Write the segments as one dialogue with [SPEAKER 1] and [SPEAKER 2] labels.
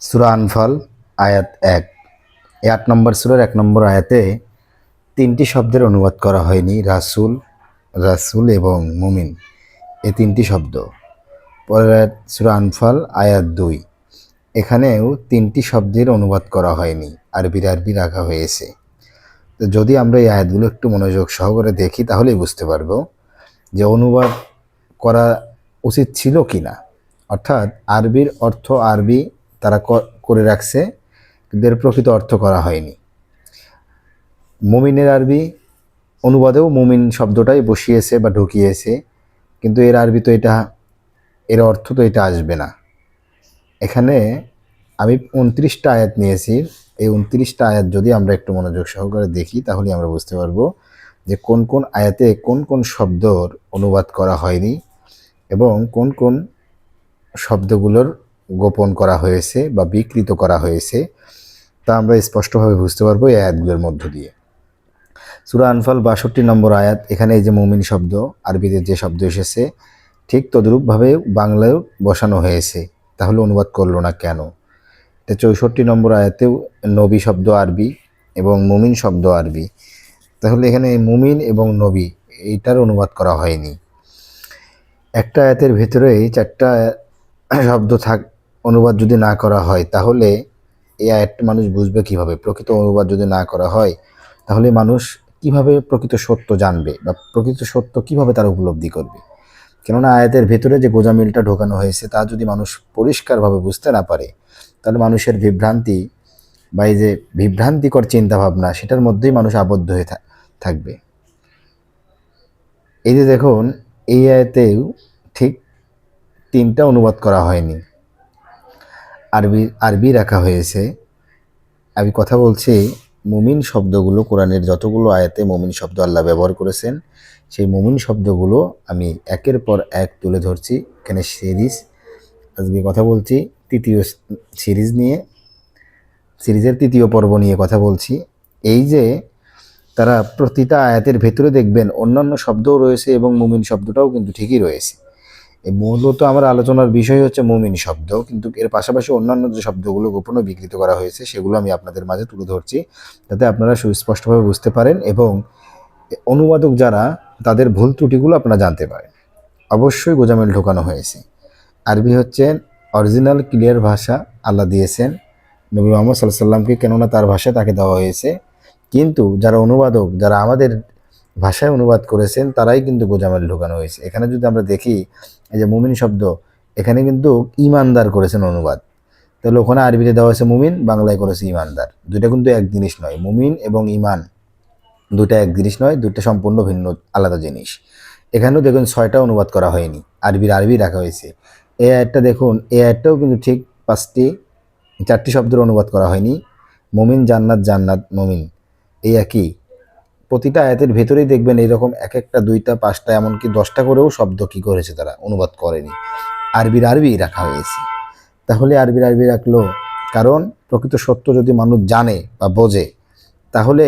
[SPEAKER 1] সুরা আনফাল, আয়াত এক। এই আট নম্বর সুরার এক নম্বর আয়াতে তিনটি শব্দের অনুবাদ করা হয়নি রাসুল রাসুল এবং মুমিন। এই তিনটি শব্দ। পরের আয়াত সুরা আনফাল, আয়াত দুই। এখানেও তিনটি শব্দের অনুবাদ করা হয়নি। আরবির আরবি রাখা হয়েছে। তো যদি আমরা এই আয়াতগুলো একটু মনোযোগ সহকারে দেখি, তাহলেই বুঝতে পারব যে অনুবাদ করা উচিত ছিল কি না অর্থাৎ আরবির অর্থ আরবি তারা করে রাখছে, কিন্তু এর প্রকৃত অর্থ করা হয়নি। মুমিনের আরবি অনুবাদেও মুমিন শব্দটাই বসিয়েছে বা ঢুকিয়েছে, কিন্তু এর আরবি তো এটা, এর অর্থ তো এটা আসবে না। এখানে আমি উনত্রিশটা আয়াত নিয়েছি, এই উনত্রিশটা আয়াত যদি আমরা একটু মনোযোগ সহকারে দেখি তাহলে আমরা বুঝতে পারব যে কোন কোন আয়াতে কোন কোন শব্দর অনুবাদ করা হয়নি এবং কোন কোন শব্দগুলোর গোপন করা হয়েছে বা বিকৃত করা হয়েছে, তা আমরা স্পষ্টভাবে বুঝতে পারব এই আয়াতগুলোর মধ্য দিয়ে। সুরা আনফাল বাষট্টি নম্বর আয়াত, এখানে এই যে মমিন শব্দ, আরবিতে যে শব্দ এসেছে, ঠিক তদ্রূপভাবে বাংলায়ও বসানো হয়েছে, তাহলে অনুবাদ করল না কেন? তো চৌষট্টি নম্বর আয়াতেও নবী শব্দ আরবি এবং মুমিন শব্দ আরবি। তাহলে এখানে মুমিন এবং নবী, এইটার অনুবাদ করা হয়নি। একটা আয়াতের ভেতরেই চারটা শব্দ থাক অনুবাদ যদি না করা হয়, তাহলে এই আয়াতটা মানুষ বুঝবে কীভাবে? প্রকৃত অনুবাদ যদি না করা হয়, তাহলে মানুষ কীভাবে প্রকৃত সত্য জানবে বা প্রকৃত সত্য কীভাবে তারা উপলব্ধি করবে? কেননা আয়াতের ভেতরে যে গোজামিলটা ঢোকানো হয়েছে, তা যদি মানুষ পরিষ্কারভাবে বুঝতে না পারে, তাহলে মানুষের বিভ্রান্তি বা এই যে বিভ্রান্তিকর চিন্তাভাবনা, সেটার মধ্যেই মানুষ আবদ্ধ হয়ে থাকবে। এই যে দেখুন, এই আয়াতেও ঠিক তিনটা অনুবাদ করা হয়নি। আরবি আরবি রাখা হয়েছে। আমি কথা বলছি মুমিন শব্দগুলো, কোরআনের যতগুলো আয়াতে মুমিন শব্দ আল্লাহ ব্যবহার করেছেন, সেই মুমিন শব্দগুলো আমি একের পর এক তুলে ধরছি। এখানে সিরিজ, আজকে কথা বলছি তৃতীয় সিরিজ নিয়ে। সিরিজের তৃতীয় পর্ব নিয়ে কথা বলছি। এই যে তারা প্রতিটা আয়াতের ভেতরে দেখবেন অন্যান্য শব্দও রয়েছে এবং মুমিন শব্দটাও কিন্তু ঠিকই রয়েছে। মূলত আমার আলোচনার বিষয় হচ্ছে মুমিন শব্দ, কিন্তু এর পাশাপাশি অন্যান্য যে শব্দগুলো গোপনে বিকৃত করা হয়েছে, সেগুলো আমি আপনাদের মাঝে তুলে ধরছি যাতে আপনারা সুস্পষ্টভাবে বুঝতে পারেন এবং অনুবাদক যারা, তাদের ভুল ত্রুটিগুলো আপনারা জানতে পারেন। অবশ্যই গোজামিল ঢোকানো হয়েছে। আরবি হচ্ছে অরিজিনাল ক্লিয়ার ভাষা আল্লাহ দিয়েছেন। নবী মোহাম্মদ সাল্লাহ সাল্লামকে কেননা তার ভাষায় তাকে দেওয়া হয়েছে। কিন্তু যারা অনুবাদক, যারা আমাদের ভাষায় অনুবাদ করেছেন, তারাই কিন্তু গোজামিল ঢুকানো হয়েছে। এখানে যদি আমরা দেখি, এই যে মুমিন শব্দ, এখানে কিন্তু ইমানদার করেছেন অনুবাদ। তাহলে ওখানে আরবিতে দেওয়া হয়েছে মুমিন, বাংলায় করেছে ইমানদার। দুইটা কিন্তু এক জিনিস নয়, মুমিন এবং ইমান। দুটা এক জিনিস নয় দুটা সম্পূর্ণ ভিন্ন, আলাদা জিনিস। এখানেও দেখুন ছয়টা অনুবাদ করা হয়নি, আরবির আরবি রাখা হয়েছে। এই আয়াতটা দেখুন এই আয়াতটাও কিন্তু ঠিক পাঁচটি, চারটি শব্দের অনুবাদ করা হয়নি, মুমিন জান্নাত জান্নাত, মুমিন। এই একই। প্রতিটা আয়াতের ভেতরেই দেখবেন এইরকম এক একটা দুইটা, পাঁচটা, এমনকি দশটা করেও শব্দ কি করেছে তারা, অনুবাদ করেনি। আরবির আরবি রাখা হয়েছে। তাহলে আরবির আরবি রাখল কারণ প্রকৃত সত্য যদি মানুষ জানে বা বোঝে, তাহলে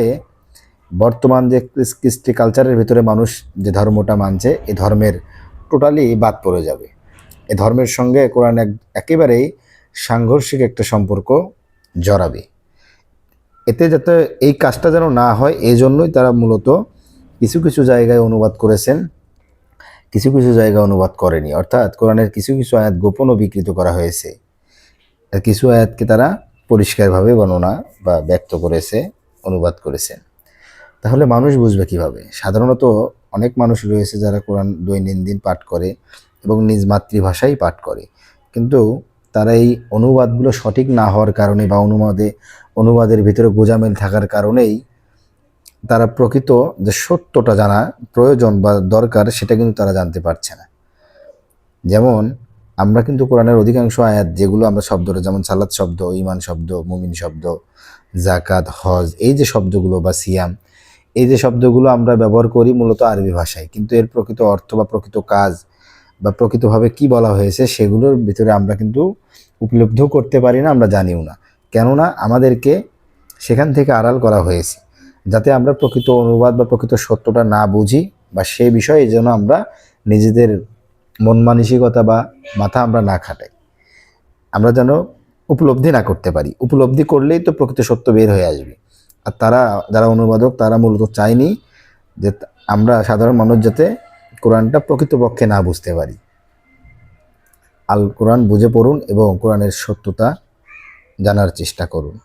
[SPEAKER 1] বর্তমান যে কৃষ্টি কালচারের ভিতরে মানুষ যে ধর্মটা মানছে এই ধর্মের টোটালি বাদ পড়ে যাবে। এ ধর্মের সঙ্গে কোরআন এক, একেবারেই সাংঘর্ষিক একটা সম্পর্ক জড়াবে। এতে যাতে এই কাজটা যেন না হয় এই জন্যই তারা মূলত কিছু কিছু জায়গায় অনুবাদ করেছেন, কিছু কিছু জায়গায় অনুবাদ করেনি। অর্থাৎ কোরআনের কিছু কিছু আয়াত গোপন ও বিকৃত করা হয়েছে। কিছু আয়াতকে তারা পরিষ্কারভাবে বর্ণনা বা ব্যক্ত করেছে, অনুবাদ করেছেন। তাহলে মানুষ বুঝবে কীভাবে? সাধারণত অনেক মানুষ রয়েছে যারা কোরআন দৈনন্দিন পাঠ করে এবং নিজ মাতৃভাষায় পাঠ করে। কিন্তু তারা এই অনুবাদগুলো সঠিক না হওয়ার কারণে বা অনুবাদে, অনুবাদের ভিতরে গোজামিল থাকার কারণেই তারা প্রকৃত যে সত্যটা জানা প্রয়োজন বা দরকার, সেটা কিন্তু তারা জানতে পারছে না। যেমন আমরা কিন্তু কোরআনের অধিকাংশ আয়াত যেগুলো আমরা শব্দটা যেমন সালাদ শব্দ ইমান শব্দ, মুমিন শব্দ জাকাত হজ, এই যে শব্দগুলো বা সিয়াম, এই যে শব্দগুলো আমরা ব্যবহার করি মূলত আরবি ভাষায়। কিন্তু এর প্রকৃত অর্থ বা প্রকৃত কাজ বা প্রকৃতভাবে কি বলা হয়েছে সেগুলোর ভিতরে আমরা কিন্তু উপলব্ধ করতে পারি না, আমরা জানিও না। কেননা আমাদেরকে সেখান থেকে আড়াল করা হয়েছে। যাতে আমরা প্রকৃত অনুবাদ বা প্রকৃত সত্যটা না বুঝি বা সে বিষয়ে যেন আমরা নিজেদের মন মানসিকতা বা মাথা আমরা না খাটাই। আমরা যেন উপলব্ধি না করতে পারি। উপলব্ধি করলেই তো প্রকৃত সত্য বের হয়ে আসবে। আর তারা, যারা অনুবাদক, তারা মূলত চায়নি যে আমরা সাধারণ মানুষ যাতে কোরআনটা প্রকৃতপক্ষে না বুঝতে পারি। আল কোরআন বুঝে পড়ুন এবং কোরআনের সত্যতা জানার চেষ্টা করুন।